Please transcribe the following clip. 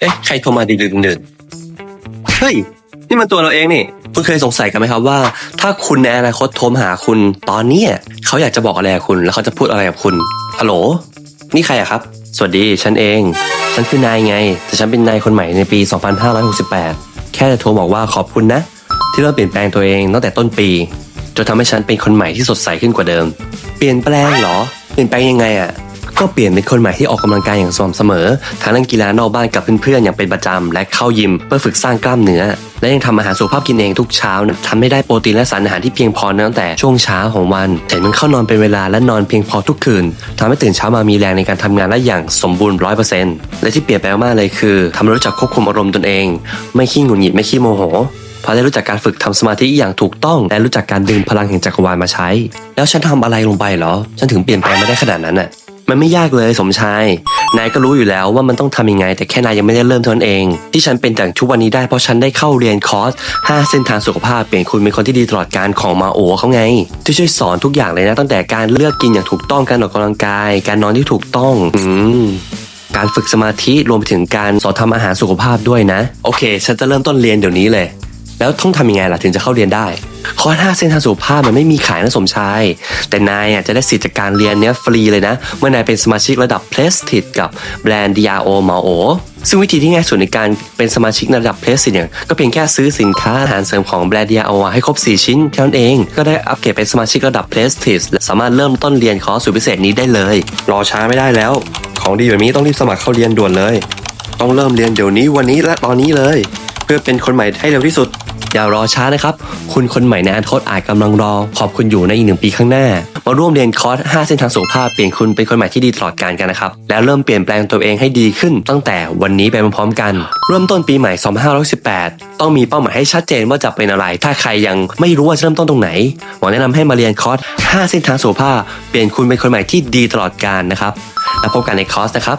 เอ๊ะใครโทรมาดึกๆดื่นๆเฮ้ยนี่มันตัวเราเองนี่ คุณเคยสงสัยกันไหมครับว่า ถ้าคุณในอนาคตโทรมาหาคุณตอนเนี้ยเขาอยากจะบอกอะไรกับคุณแล้วเขาจะพูดอะไรกับคุณฮัลโหลนี่ใครอะครับ สวัสดีฉันเอง ฉันคือนายไง แต่ฉันเป็นนายคนใหม่ในปี 2568 แค่จะโทรบอกว่าขอบคุณนะ ที่เริ่มเปลี่ยนแปลงตัวเองตั้งแต่ต้นปีจนทำให้ฉันเป็นคนใหม่ที่สดใสขึ้นกว่าเดิม เปลี่ยนแปลงเหรอ เปลี่ยนแปลงยังไงอะ ก็เปลี่ยนเป็นคนใหม่ที่ออกกำลังกายอย่างสม่ำเสมอ ทั้งเล่นกีฬานอกบ้านกับเพื่อนๆอย่างเป็นประจำและเข้ายิมเพื่อฝึกสร้างกล้ามเนื้อ และยังทำอาหารสุขภาพกินเองทุกเช้านะทำให้ได้โปรตีนและสารอาหารที่เพียงพอตั้งแต่ช่วงเช้าของวันแถมยังเข้านอนเป็นเวลาและนอนเพียงพอทุกคืนทำให้ตื่นเช้ามามีแรงในการทำงานได้อย่างสมบูรณ์ร้อยเปอร์เซ็นต์และที่เปลี่ยนไปลงมากเลยคือทำรู้จักควบคุมอารมณ์ตนเอง ไม่ขี้หงุดหงิดไม่ขี้โมโหเพราะได้รู้จักการฝึกทำสมาธิอย่างถูกต้องและรู้จักการดึงพลังแห่งจักรวาลมาใช้ แล้วฉันทำอะไรลงไปเหรอ ฉันถึงเปลี่ยนแปลงมาได้ขนาดนั้นน่ะ มันไม่ยากเลยสมชาย นายก็รู้อยู่แล้วว่ามันต้องทำยังไง แต่แค่นายยังไม่ได้เริ่มเท่านั้นเอง ที่ฉันเป็นอย่างทุกวันนี้ได้เพราะฉันได้เข้าเรียนคอร์ส 5 เส้นทางสุขภาพเปลี่ยนคุณเป็นคนที่ดีตลอดการของมาโอเขาไง ที่ช่วยสอนทุกอย่างเลยนะ ตั้งแต่การเลือกกินอย่างถูกต้องการออกกำลังกาย การนอนที่ถูกต้อง อืมการฝึกสมาธิรวมไปถึงการสอนทำอาหารสุขภาพด้วยนะ โอเค ฉันจะเริ่มต้นเรียนเดี๋ยวนี้เลย แล้วต้องทำยังไงล่ะถึงจะเข้าเรียนได้คอร์ส5เส้นทางสุขภาพมันไม่มีขายนะสมชาย แต่นายอะจะได้สิทธิ์จากการเรียนเนี้ยฟรีเลยนะ เมื่อนายเป็นสมาชิกระดับ p l a s t i d กับแบรนด์ DRO m a o ซึ่งวิธีที่ง่ายสุดในการเป็นสมาชิกระดับ p l a s t i d เนี่ยก็เพียงแค่ซื้อสินค้าอาหารเสริมของแบรนด์ DRO ให้ครบ 4 ชิ้นเท่านั้นเอง ก็ได้อัปเกรดเป็นสมาชิกระดับ p l a s t i d และสามารถเริ่มต้นเรียนคอร์สสุดพิเศษนี้ได้เลย รอช้าไม่ได้แล้ว ของดีแบบนี้ต้องรีบสมัครเข้าเรียนด่วนเลย ต้องเริ่มเรียนเดี๋ยวนี้วันนี้และตอนนี้เลย เพื่อเป็นคนใหม่ให้เร็วที่สุด อย่ารอช้านะครับ คุณคนใหม่ในอนาคตอาจกำลังรอ ขอบคุณอยู่ในอีกหนึ่งปีข้างหน้า มาร่วมเรียนคอร์ส 5 เส้นทางสุขภาพเปลี่ยนคุณเป็นคนใหม่ที่ดีตลอดกาลกันนะครับ แล้วเริ่มเปลี่ยนแปลงตัวเองให้ดีขึ้น ตั้งแต่วันนี้ไปพร้อมๆกัน เริ่มต้นปีใหม่ 2518 ต้องมีเป้าหมายให้ชัดเจนว่าจะเป็นอะไร ถ้าใครยังไม่รู้ว่าจะเริ่มต้นตรงไหนหมอแนะนำให้มาเรียนคอร์ส 5 เส้นทางสุขภาพเปลี่ยนคุณเป็นคนใหม่ที่ดีตลอดกาลนะครับ แล้วพบกันในคอร์สนะครับ